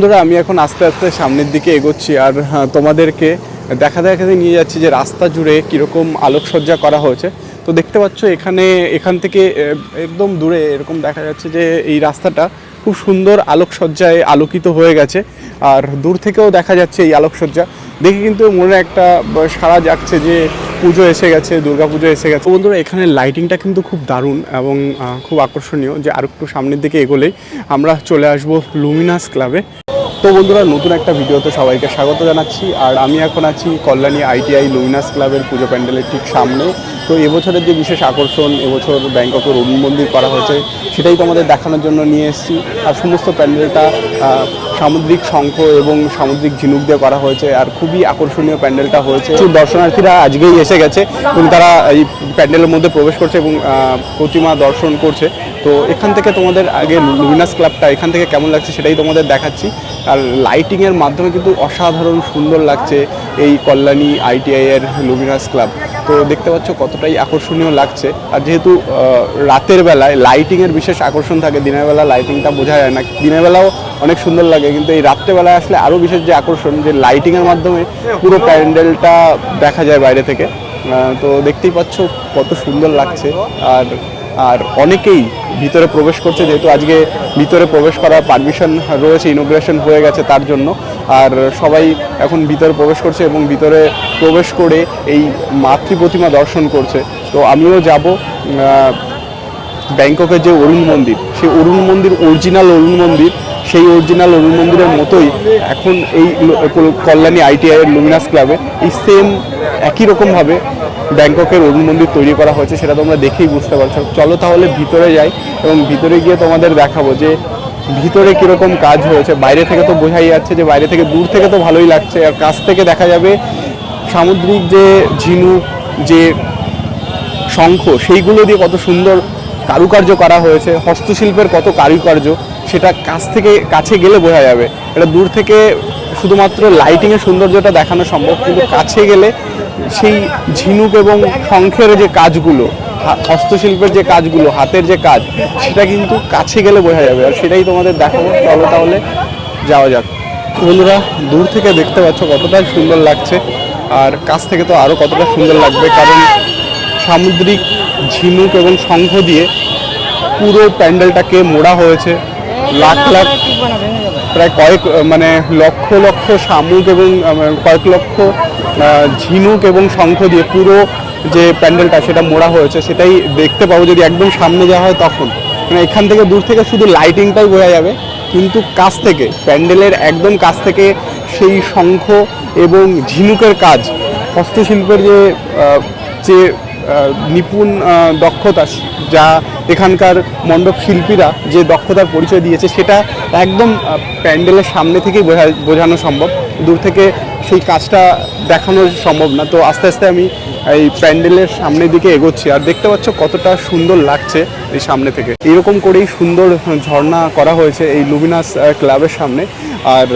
বন্ধুরা, আমি এখন আস্তে আস্তে সামনের দিকে এগোচ্ছি আর তোমাদেরকে দেখা দেখাতে নিয়ে যাচ্ছি যে রাস্তা জুড়ে কীরকম আলোকসজ্জা করা হয়েছে। তো দেখতে পাচ্ছ এখানে, এখান থেকে একদম দূরে এরকম দেখা যাচ্ছে যে এই রাস্তাটা খুব সুন্দর আলোকসজ্জায় আলোকিত হয়ে গেছে। আর দূর থেকেও দেখা যাচ্ছে এই আলোকসজ্জা। দেখে কিন্তু মনে একটা সারা যাচ্ছে যে পুজো এসে গেছে, দুর্গা পুজো এসে গেছে। বন্ধুরা, এখানে লাইটিংটা কিন্তু খুব দারুণ এবং খুব আকর্ষণীয় যে আর একটু সামনের দিকে এগোলেই আমরা চলে আসব লুমিনাস ক্লাবে তো বন্ধুরা, নতুন একটা ভিডিওতে সবাইকে স্বাগত জানাচ্ছি। আর আমি এখন আছি কল্যাণী আইটিআই লুমিনাস ক্লাবের পুজো প্যান্ডেলের ঠিক সামনে। তো এবছরের যে বিশেষ আকর্ষণ, এবছর ব্যাংককের অরুণ মন্দির করা হয়েছে, সেটাই তোমাদের দেখানোর জন্য নিয়ে এসেছি। আর সমস্ত প্যান্ডেলটা সামুদ্রিক শঙ্খ এবং সামুদ্রিক ঝিনুক দিয়ে করা হয়েছে। আর খুবই আকর্ষণীয় প্যান্ডেলটা হয়েছে। দর্শনার্থীরা আজকেই এসে গেছে এবং তারা এই প্যান্ডেলের মধ্যে প্রবেশ করছে এবং প্রতিমা দর্শন করছে। তো এখান থেকে তোমাদের আগে লুমিনাস ক্লাবটা, এখান থেকে কেমন লাগছে সেটাই তোমাদের দেখাচ্ছি। আর লাইটিংয়ের মাধ্যমে কিন্তু অসাধারণ সুন্দর লাগছে এই কল্যাণী আইটিআই এর লুমিনাস ক্লাব তো দেখতে পাচ্ছ কতটাই আকর্ষণীয় লাগছে। আর যেহেতু রাতের বেলায় লাইটিংয়ের বিশেষ আকর্ষণ থাকে, দিনের বেলা লাইটিংটা বোঝা যায় না। দিনের বেলাও অনেক সুন্দর লাগে, কিন্তু এই রাত্রেবেলায় আসলে আরও বিশেষ যে আকর্ষণ, যে লাইটিংয়ের মাধ্যমে পুরো প্যান্ডেলটা দেখা যায় বাইরে থেকে। তো দেখতেই পাচ্ছ কত সুন্দর লাগছে। আর আর অনেকেই ভিতরে প্রবেশ করছে, যেহেতু আজকে ভিতরে প্রবেশ করার পারমিশন রয়েছে ইনোগ্রেশন হয়ে গেছে তার জন্য। আর সবাই এখন ভিতরে প্রবেশ করছে এবং ভিতরে প্রবেশ করে এই মাতৃ প্রতিমা দর্শন করছে। তো আমিও যাব ব্যাংককের যে অরুণ মন্দির, সেই অরুণ মন্দির অরিজিনাল অরুণ মন্দির, সেই অরিজিনাল অরুণ মন্দিরের মতোই এখন এই কল্যাণী আইটিআই এর লুমিনাস ক্লাবে এই সেম একই রকমভাবে ব্যাংককের অরুণ মন্দির তৈরি করা হয়েছে, সেটা তোমরা দেখেই বুঝতে পারছ। চলো তাহলে ভিতরে যাই এবং ভিতরে গিয়ে তোমাদের দেখাবো যে ভিতরে কীরকম কাজ হয়েছে। বাইরে থেকে তো বোঝাই যাচ্ছে যে বাইরে থেকে দূর থেকে তো ভালোই লাগছে। আর কাছ থেকে দেখা যাবে সামুদ্রিক যে ঝিনুক, যে শঙ্খ, সেইগুলো দিয়ে কত সুন্দর কারুকার্য করা হয়েছে। হস্তশিল্পের কত কারুকার্য, সেটা কাছ থেকে কাছে গেলে বোঝা যাবে। এটা দূর থেকে শুধুমাত্র লাইটিংয়ের সৌন্দর্যটা দেখানো সম্ভব, কিন্তু কাছে গেলে সেই ঝিনুক এবং শঙ্খের যে কাজগুলো হস্তশিল্পের যে কাজগুলো, হাতের যে কাজ, সেটা কিন্তু কাছে গেলে বোঝা যাবে। আর সেটাই তোমাদের দেখাবো। চলো তাহলে যাওয়া যাক। বন্ধুরা, দূর থেকে দেখতে পাচ্ছ কতটা সুন্দর লাগছে। আর কাছ থেকে তো আরও কতটা সুন্দর লাগবে, কারণ সামুদ্রিক ঝিনুক এবং শঙ্খ দিয়ে পুরো প্যান্ডেলটাকে মোড়া হয়েছে। লাখ লাখ প্রায় কয়েক মানে লক্ষ লক্ষ শামুক এবং কয়েক লক্ষ ঝিনুক এবং শঙ্খ দিয়ে পুরো যে প্যান্ডেলটা সেটা মোড়া হয়েছে, সেটাই দেখতে পাবো যদি একদম সামনে যাওয়া হয় তখন। মানে এখান থেকে দূর থেকে শুধু লাইটিংটাই বোঝা যাবে, কিন্তু কাছ থেকে, প্যান্ডেলের একদম কাছ থেকে সেই শঙ্খ এবং ঝিনুকের কাজ, হস্তশিল্পের যে যে নিপুণ দক্ষতা, যা এখানকার মণ্ডপ শিল্পীরা যে দক্ষতার পরিচয় দিয়েছে, সেটা একদম প্যান্ডেলের সামনে থেকেই বোঝা, বোঝানো সম্ভব। দূর থেকে সেই কাজটা দেখানো সম্ভব না। তো আস্তে আস্তে আমি এই প্যান্ডেলের সামনের দিকে এগোচ্ছি। আর দেখতে পাচ্ছ কতটা সুন্দর লাগছে এই সামনে থেকে। এরকম করেই সুন্দর ঝর্ণা করা হয়েছে এই লুমিনাস ক্লাবের সামনে। আর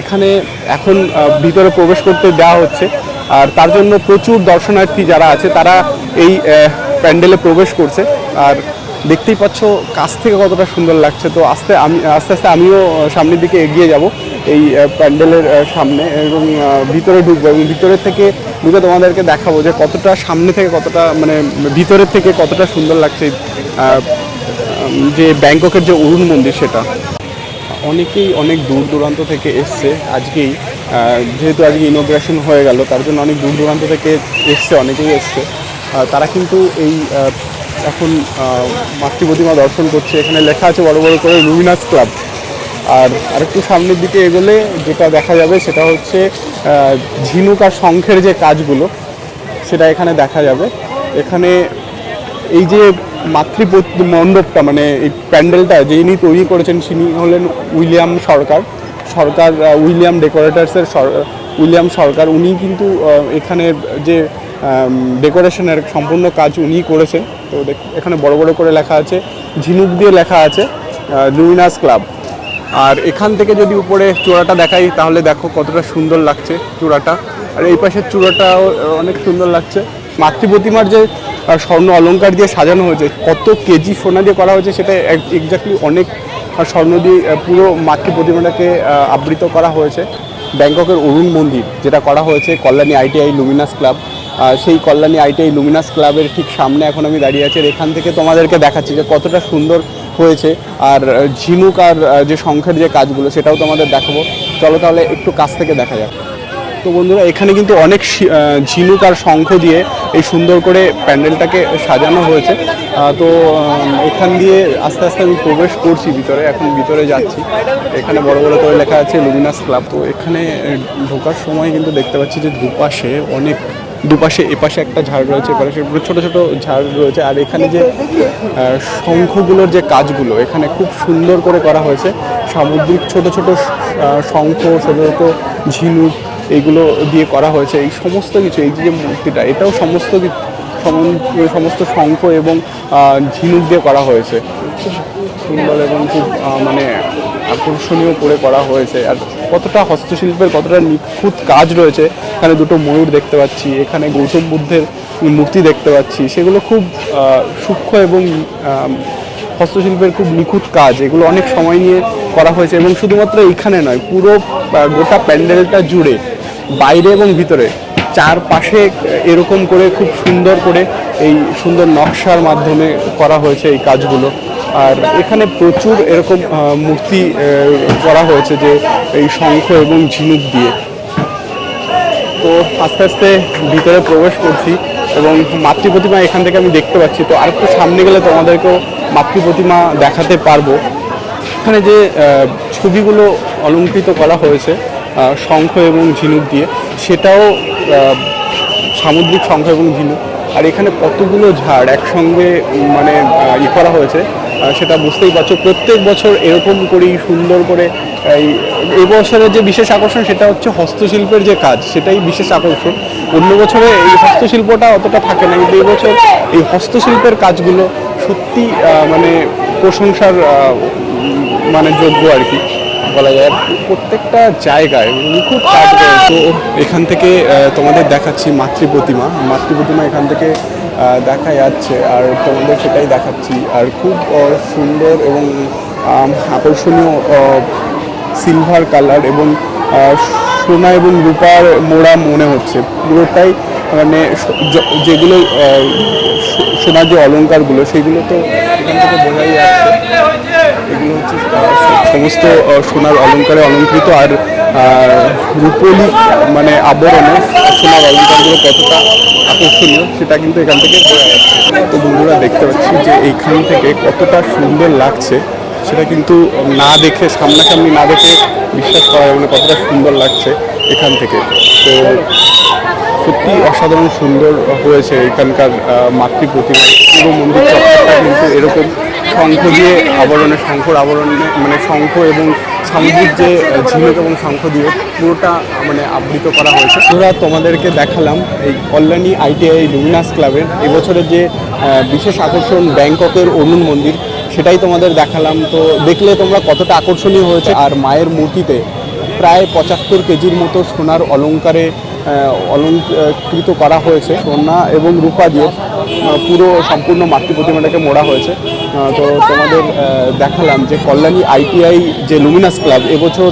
এখানে এখন ভিতরে প্রবেশ করতে দেওয়া হচ্ছে। আর তার জন্য প্রচুর দর্শনার্থী যারা আছে, তারা এই প্যান্ডেলে প্রবেশ করছে। আর দেখতেই পাচ্ছ কাছ থেকে কতটা সুন্দর লাগছে। তো আস্তে আমি, আস্তে আস্তে আমিও সামনের দিকে এগিয়ে যাব এই প্যান্ডেলের সামনে এবং ভিতরে ঢুকবো এবং ভিতরের থেকে ঢুকে তোমাদেরকে দেখাবো যে কতটা সামনে থেকে কতটা মানে ভিতরের থেকে কতটা সুন্দর লাগছে যে ব্যাংককের যে অরুণ মন্দির সেটা। অনেকেই অনেক দূর দূরান্ত থেকে এসছে আজকেই। যেহেতু আজকে ইনোগ্রেশন হয়ে গেল তার জন্য অনেক দূর দূরান্ত থেকে এসছে অনেকেই এসছে। তারা কিন্তু এই এখন আহ, মাতৃ প্রতিমা দর্শন করছে। এখানে লেখা আছে বড় বড় করে লুমিনাস ক্লাব। আর আরেকটু সামনের দিকে এগোলে যেটা দেখা যাবে সেটা হচ্ছে ঝিনুক আর শঙ্খের যে কাজগুলো সেটা এখানে দেখা যাবে। এখানে এই যে মাতৃ মণ্ডপটা মানে এই প্যান্ডেলটা যিনি তৈরি করেছেন তিনি হলেন উইলিয়াম সরকার। সরকার উইলিয়াম ডেকোরেটার্সের সর- উইলিয়াম সরকার, উনি কিন্তু এখানে যে ডেকোরেশনের সম্পূর্ণ কাজ উনি করেছে। তো এখানে বড় বড় করে লেখা আছে, ঝিনুক দিয়ে লেখা আছে লুমিনাস ক্লাব। আর এখান থেকে যদি উপরে চূড়াটা দেখাই, তাহলে দেখো কতটা সুন্দর লাগছে চূড়াটা। আর এই পাশের চূড়াটাও অনেক সুন্দর লাগছে। মাতৃ প্রতিমার যে স্বর্ণ অলংকার দিয়ে সাজানো হয়েছে, কত কেজি সোনা দিয়ে করা হয়েছে, সেটা এক্স্যাক্টলি অনেক স্বর্ণ দিয়ে পুরো মাতৃ প্রতিমাটাকে আবৃত করা হয়েছে। ব্যাংককের অরুণ মন্দির, যেটা করা হয়েছে কল্যাণী আইটিআই লুমিনাস ক্লাব। সেই কল্যাণী আইটিআই লুমিনাস ক্লাবের ঠিক সামনে এখন আমি দাঁড়িয়ে আছি। এখান থেকে তোমাদেরকে দেখাচ্ছি যে কতটা সুন্দর হয়েছে। আর ঝিনুক আর যে শঙ্খের যে কাজগুলো, সেটাও তোমাদের দেখাবো। চলো তাহলে একটু কাছ থেকে দেখা যাক। তো বন্ধুরা, এখানে কিন্তু অনেক ঝিনুক আর শঙ্খ দিয়ে এই সুন্দর করে প্যান্ডেলটাকে সাজানো হয়েছে। তো এখান দিয়ে আস্তে আস্তে আমি প্রবেশ করছি ভিতরে, এখন ভিতরে যাচ্ছি। এখানে বড় বড় করে লেখা আছে লুমিনাস ক্লাব। তো এখানে ঢোকার সময় কিন্তু দেখতে পাচ্ছি যে দুপাশে অনেক, দুপাশে এপাশে একটা ঝাড় রয়েছে, এপাশে ছোট ছোট ঝাড় রয়েছে। আর এখানে যে শঙ্খগুলোর যে কাজগুলো, এখানে খুব সুন্দর করে করা হয়েছে। সামুদ্রিক ছোট ছোট শঙ্খ, ছোট ছোট ঝিনুক এইগুলো দিয়ে করা হয়েছে, এই সমস্ত কিছু, এই যে মূর্তিটা, এটাও সমস্ত সমস্ত শঙ্খ এবং ঝিনুক দিয়ে করা হয়েছে। সুন্দর এবং খুব মানে আকর্ষণীয় করে করা হয়েছে। আর কতটা হস্তশিল্পের, কতটা নিখুঁত কাজ রয়েছে, এখানে দুটো ময়ূর দেখতে পাচ্ছি, এখানে গৌতম বুদ্ধের মূর্তি দেখতে পাচ্ছি। সেগুলো খুব সূক্ষ্ম এবং হস্তশিল্পের খুব নিখুঁত কাজ। এগুলো অনেক সময় নিয়ে করা হয়েছে এবং শুধুমাত্র এইখানে নয়, পুরো গোটা প্যান্ডেলটা জুড়ে বাইরে এবং ভিতরে। চারপাশে এরকম করে খুব সুন্দর করে এই সুন্দর নকশার মাধ্যমে করা হয়েছে এই কাজগুলো। আর এখানে প্রচুর এরকম মূর্তি করা হয়েছে যে এই শঙ্খ এবং ঝিনুক দিয়ে। তো আস্তে আস্তে ভিতরে প্রবেশ করছি এবং মাতৃ প্রতিমা এখান থেকে আমি দেখতে পাচ্ছি। তো আরেকটু সামনে গেলে তোমাদেরকেও মাতৃ প্রতিমা দেখাতে পারব। এখানে যে ছবিগুলো অলঙ্কৃত করা হয়েছে শঙ্খ এবং ঝিনুক দিয়ে। সেটাও সামুদ্রিক শঙ্খ এবং ঝিনুক। আর এখানে কতগুলো ঝাড় একসঙ্গে মানে ই করা হয়েছে সেটা বুঝতেই পারছ। প্রত্যেক বছর এরকম করেই সুন্দর করে এই এবছরের যে বিশেষ আকর্ষণ, সেটা হচ্ছে হস্তশিল্পের যে কাজ, সেটাই বিশেষ আকর্ষণ। অন্য বছরে এই হস্তশিল্পটা অতটা থাকে না, কিন্তু এই বছর এই হস্তশিল্পের কাজগুলো সত্যি মানে প্রশংসার মানে যোগ্য আর কি। বলা যায়। প্রত্যেকটা জায়গায় নিখুঁত কাজ। তো এখান থেকে তোমাদের দেখাচ্ছি মাতৃ প্রতিমা। মাতৃ প্রতিমা এখান থেকে দেখা যাচ্ছে আর তোমাদের সেটাই দেখাচ্ছি। আর খুব সুন্দর এবং আকর্ষণীয় সিলভার কালার এবং সোনা এবং রূপার মোড়া মনে হচ্ছে। পুরোটাই মানে যেগুলো সোনার যে অলঙ্কারগুলো সেগুলো তো এখান থেকে বোঝাই যাচ্ছে। এগুলো হচ্ছে সমস্ত সোনার অলংকারে অলঙ্কৃত আর রূপলি মানে আবরণে সোনার অলংকারগুলো কতটা আকর্ষণীয় সেটা কিন্তু এখান থেকে তো বন্ধুরা দেখতে পাচ্ছি যে এইখান থেকে কতটা সুন্দর লাগছে সেটা কিন্তু না দেখে, সামনাসামনি না দেখে বিশ্বাস করা যাবে কতটা সুন্দর লাগছে এখান থেকে। তো সত্যি অসাধারণ সুন্দর হয়েছে এখানকার মাতৃ প্রতিমা পুরো মন্দির কিন্তু এরকম শঙ্খ দিয়ে আবরণে, শঙ্খর আবরণে মানে শঙ্খ এবং সামুদ্রিক যে ঝিনুক এবং শঙ্খ দিয়ে পুরোটা মানে আবৃত করা হয়েছে। তোরা তোমাদেরকে দেখালাম এই কল্যাণী আইটিআই লুমিনাস ক্লাবের এবছরের যে বিশেষ আকর্ষণ ব্যাংককের অরুণ মন্দির, সেটাই তোমাদের দেখালাম। তো দেখলে তোমরা কতটা আকর্ষণীয় হয়েছে। আর মায়ের মূর্তিতে প্রায় পঁচাত্তর কেজির মতো সোনার অলঙ্কারে অলঙ্কৃত করা হয়েছে। সোনা এবং রূপা দিয়ে পুরো সম্পূর্ণ মাতৃ প্রতিমাটাকে মোড়া হয়েছে। তো তোমাদের দেখালাম যে কল্যাণী আইটিআই যে লুমিনাস ক্লাব, এবছর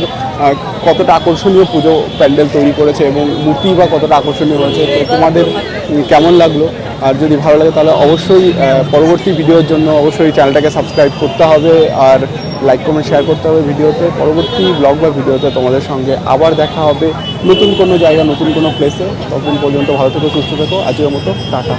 কতটা আকর্ষণীয় পুজো প্যান্ডেল তৈরি করেছে এবং মূর্তি বা কতটা আকর্ষণীয় হয়েছে তো তোমাদের কেমন লাগল? আর যদি ভালো লাগে তাহলে অবশ্যই পরবর্তী ভিডিওর জন্য অবশ্যই চ্যানেলটাকে সাবস্ক্রাইব করতে হবে আর লাইক, কমেন্ট, শেয়ার করতে হবে ভিডিওতে। পরবর্তী ব্লগ বা ভিডিওতে তোমাদের সঙ্গে আবার দেখা হবে নতুন কোনো জায়গা, নতুন কোনো প্লেসে তখন পর্যন্ত ভালো থেকো, সুস্থ থেকো। আজকের মতো, টাটা।